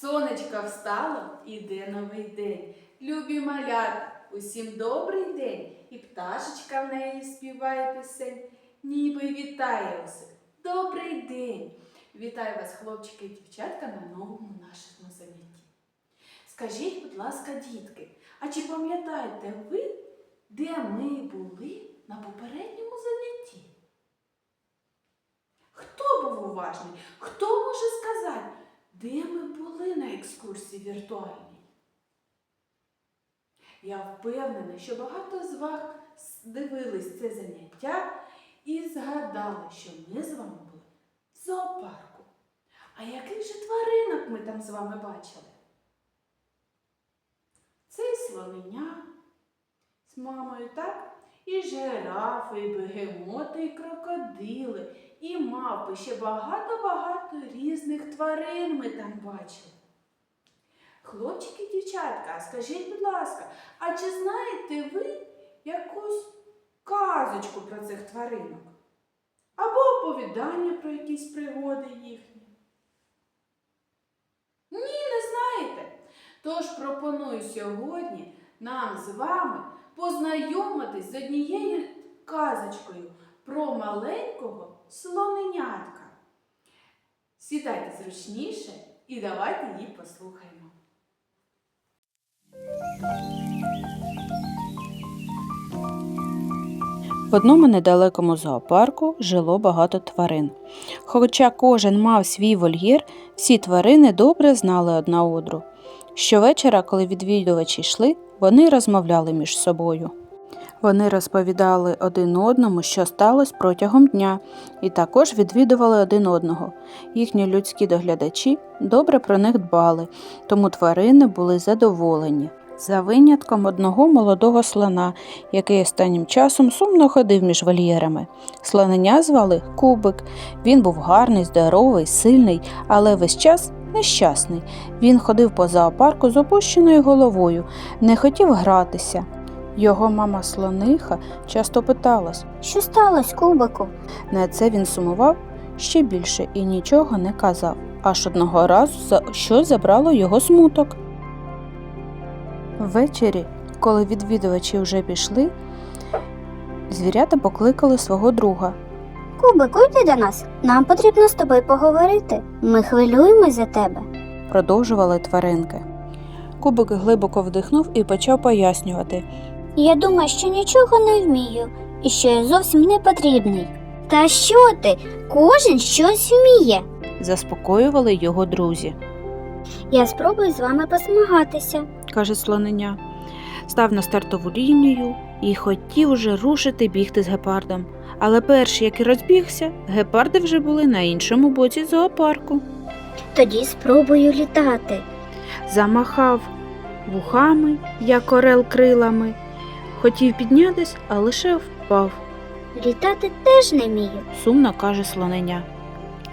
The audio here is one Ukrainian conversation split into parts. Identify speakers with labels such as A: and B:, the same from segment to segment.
A: Сонечко встало, іде новий день. Любі малята, усім добрий день. І пташечка в неї співає пісень, ніби вітає усіх. Добрий день! Вітаю вас, хлопчики і дівчатка, на новому нашому занятті. Скажіть, будь ласка, дітки, а чи пам'ятаєте ви, де ми були на попередньому занятті? Хто був уважний? Хто може сказати, де ми були на екскурсії віртуальній? Я впевнена, що багато з вас дивились це заняття і згадали, що ми з вами були в зоопарку. А яких же тваринок ми там з вами бачили? Це і з мамою, так? І жирафи, і бегемоти, і крокодили, і мавпи. Ще багато-багато різних тварин ми там бачили. Хлопчики, дівчатка, скажіть, будь ласка, а чи знаєте ви якусь казочку про цих тваринок? Або оповідання про якісь пригоди їхні? Ні, не знаєте. Тож пропоную сьогодні нам з вами познайомитись з однією казочкою про маленького слоненятка. Сідайте зручніше і давайте її послухаємо.
B: В одному недалекому зоопарку жило багато тварин. Хоча кожен мав свій вольєр, всі тварини добре знали одна одру. Щовечора, коли відвідувачі йшли, вони розмовляли між собою. Вони розповідали один одному, що сталося протягом дня, і також відвідували один одного. Їхні людські доглядачі добре про них дбали, тому тварини були задоволені. За винятком одного молодого слона, який останнім часом сумно ходив між вольєрами. Слонення звали Кубик. Він був гарний, здоровий, сильний, але весь час нещасний. Він ходив по зоопарку з опущеною головою, не хотів гратися. Його мама слониха часто питалась.
C: Що сталося, кубику?
B: На це він сумував ще більше і нічого не казав, аж одного разу за що забрало його смуток. Ввечері, коли відвідувачі вже пішли, звірята покликали свого друга.
C: Кубику, йди до нас. Нам потрібно з тобою поговорити. Ми хвилюємось за тебе.
B: Продовжували тваринки. Кубик глибоко вдихнув і почав пояснювати.
C: Я думаю, що нічого не вмію і що я зовсім не потрібний. Та що ти? Кожен щось вміє.
B: Заспокоювали його друзі.
C: Я спробую з вами посмагатися.
B: каже слонення. Став на стартову лінію і хотів уже рушити бігти з гепардом. Але перш як і розбігся, гепарди вже були на іншому боці зоопарку.
C: Тоді спробую літати.
B: Замахав вухами, як орел крилами. Хотів піднятись, а лише впав,
C: Літати теж не вмію.
B: сумно каже слонення.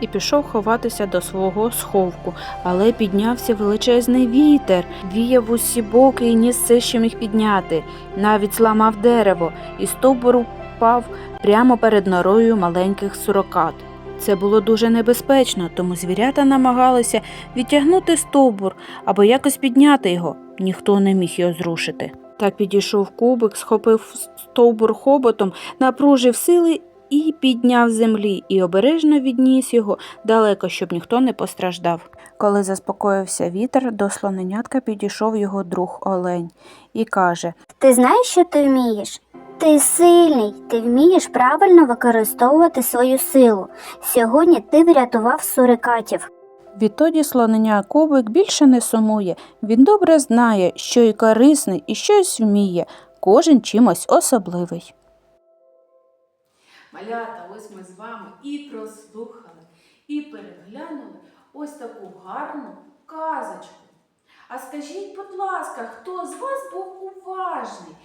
B: І пішов ховатися до свого сховку, але піднявся величезний вітер, віяв усі боки і ніс все, що міг підняти, навіть зламав дерево, і стовбур впав прямо перед норою маленьких сурокат. Це було дуже небезпечно, тому звірята намагалися відтягнути стовбур або якось підняти його. Ніхто не міг його зрушити. Так підійшов кубик, схопив стовбур хоботом, напружив сили і підняв землі, і обережно відніс його далеко, щоб ніхто не постраждав. Коли заспокоївся вітер, до слоненятка підійшов його друг Олень і каже:
C: Ти знаєш, що ти вмієш? Ти сильний, ти вмієш правильно використовувати свою силу. Сьогодні ти врятував сурикатів.
B: Відтоді слонення Кубик більше не сумує. Він добре знає, що і корисний, і щось вміє, кожен чимось особливий.
A: Малята, ось ми з вами і прослухали, і переглянули ось таку гарну казочку. А скажіть, будь ласка, хто з вас був уважний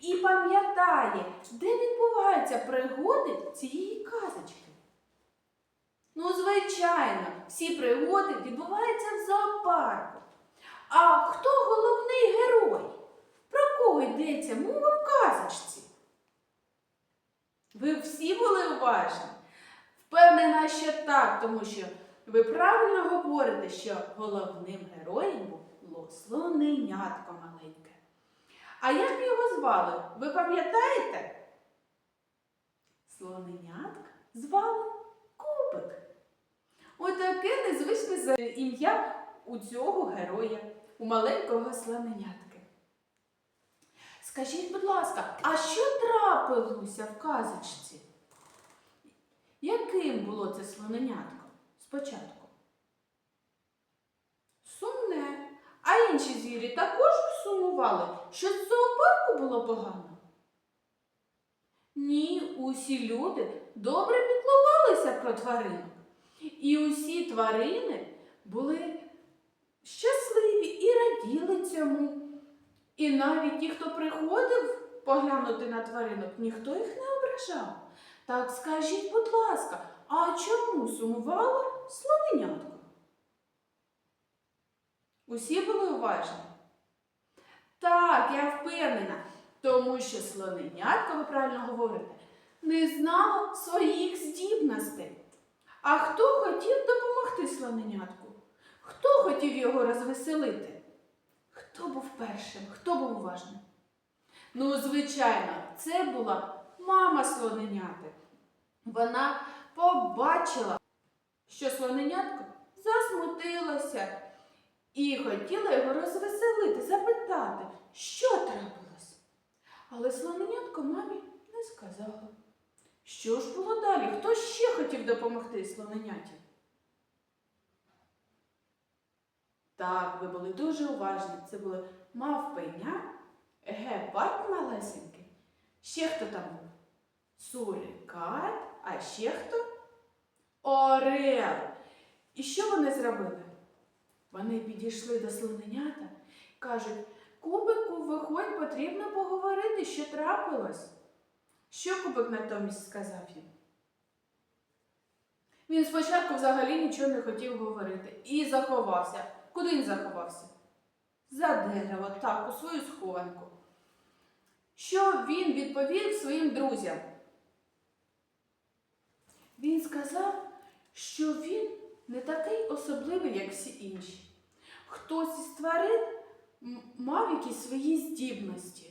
A: і пам'ятає, де відбуваються пригоди цієї казочки? Ну, звичайно, всі пригоди відбуваються в зоопарку. А хто головний герой? Про кого йдеться мова в казочці? Ви всі були уважні? Впевнена, що так, тому що ви правильно говорите, що головним героєм було слоненятко маленьке. А як його звали? Ви пам'ятаєте? Слоненятка звали Кубик. Отаке незвичне ім'я у цього героя, у маленького слоненятки. Скажіть, будь ласка, а що трапилося в казочці? Яким було це слоненятко спочатку? Сумне. А інші звірі також сумували, що з зоопарку було погано? Ні, усі люди добре піклувалися про тваринок. І усі тварини були щасливі і раділи цьому. І навіть ті, хто приходив поглянути на тваринок, ніхто їх не ображав. Так скажіть, будь ласка, а чому сумувало слоненятко? Усі були уважні? Так, я впевнена, тому що слоненятко, ви правильно говорите, не знало своїх здібностей. А хто хотів допомогти слоненятку? Хто хотів його розвеселити? Хто був першим? Хто був уважним? Ну, звичайно, це була мама слоненяти. Вона побачила, що слоненятко засмутилося і хотіла його розвеселити, запитати, що трапилось. Але слоненятко мамі не сказала. Що ж було далі? Хто ще хотів допомогти слоненяті? Так, ви були дуже уважні. Це були мавпеня, гепард малесенький. Ще хто там був? Сурикат, а ще хто? Орел. І що вони зробили? Вони підійшли до слоненята кажуть, кубику, виходь, потрібно поговорити, що трапилось. Що кубик натомість сказав їм? Він спочатку взагалі нічого не хотів говорити і заховався. Куди він заховався? За дерево, так, у свою схованку. Що він відповів своїм друзям? Він сказав, що він не такий особливий, як всі інші. Хтось із тварин мав якісь свої здібності.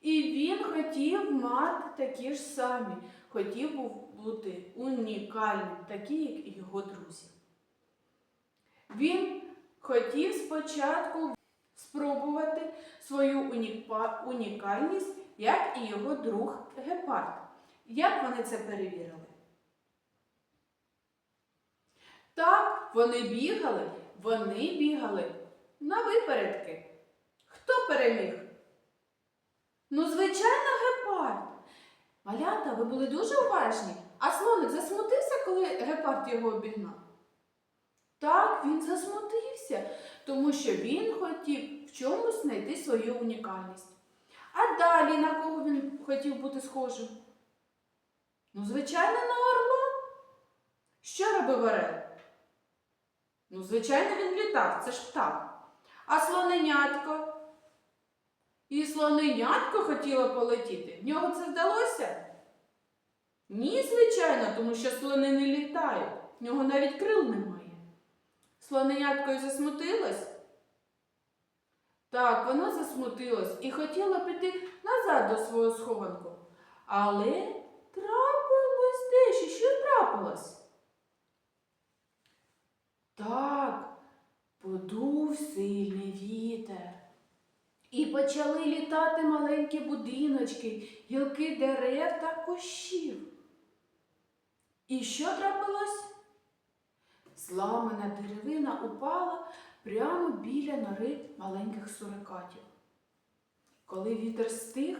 A: І він хотів мати такі ж самі, хотів бути унікальним, такий, як і його друзі. Він хотів спочатку спробувати свою унікальність, як і його друг гепард. Як вони це перевірили? Так, вони бігали, вони бігали на випередки. Хто переміг? Ну, звичайно, гепард. Малята, ви були дуже уважні. А слоник засмутився, коли гепард його обігнав? Так, він засмутився, тому що він хотів в чомусь знайти свою унікальність. А далі на кого він хотів бути схожим? Ну, звичайно, на орла. Що робив орел? Ну, звичайно, він літав, це ж птах. А слоненятко? І слоненятко хотіло полетіти. В нього це вдалося? Ні, звичайно, тому що слони не літають. В нього навіть крил немає. Слоненятко й засмутилось? Так, воно засмутилось і хотіло піти назад до свого схованку. Але трапилось дещо. Що трапилось? Так, подув сильний вітер. І почали літати маленькі будиночки, гілки дерев та кущів. І що трапилось? Зламана деревина упала прямо біля нори маленьких сурикатів. Коли вітер стих,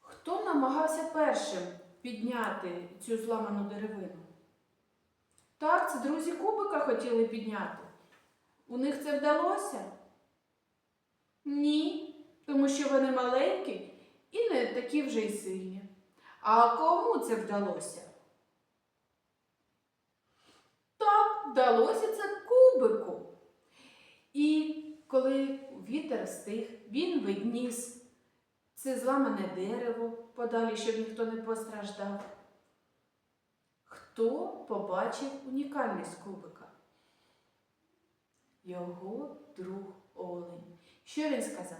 A: хто намагався першим підняти цю зламану деревину? Так, це друзі Кубика хотіли підняти. У них це вдалося? Ні, тому що вони маленькі і не такі вже й сильні. А кому це вдалося? Так, вдалося це кубику. І коли вітер стих, він відніс це зламане дерево подалі, щоб ніхто не постраждав. Хто побачив унікальність кубика? Його друг Олень. Що він сказав?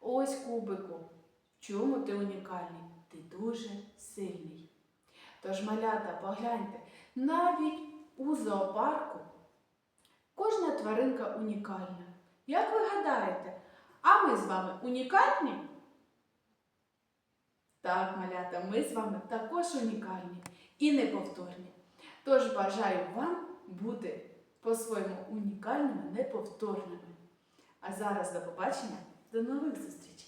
A: Ось кубику, в чому ти унікальний? Ти дуже сильний. Тож, малята, погляньте, навіть у зоопарку кожна тваринка унікальна. Як ви гадаєте, а ми з вами унікальні? Так, малята, ми з вами також унікальні і неповторні. Тож бажаю вам бути по-своєму унікальними, неповторними. А зараз до побачення, до нових зустрічей!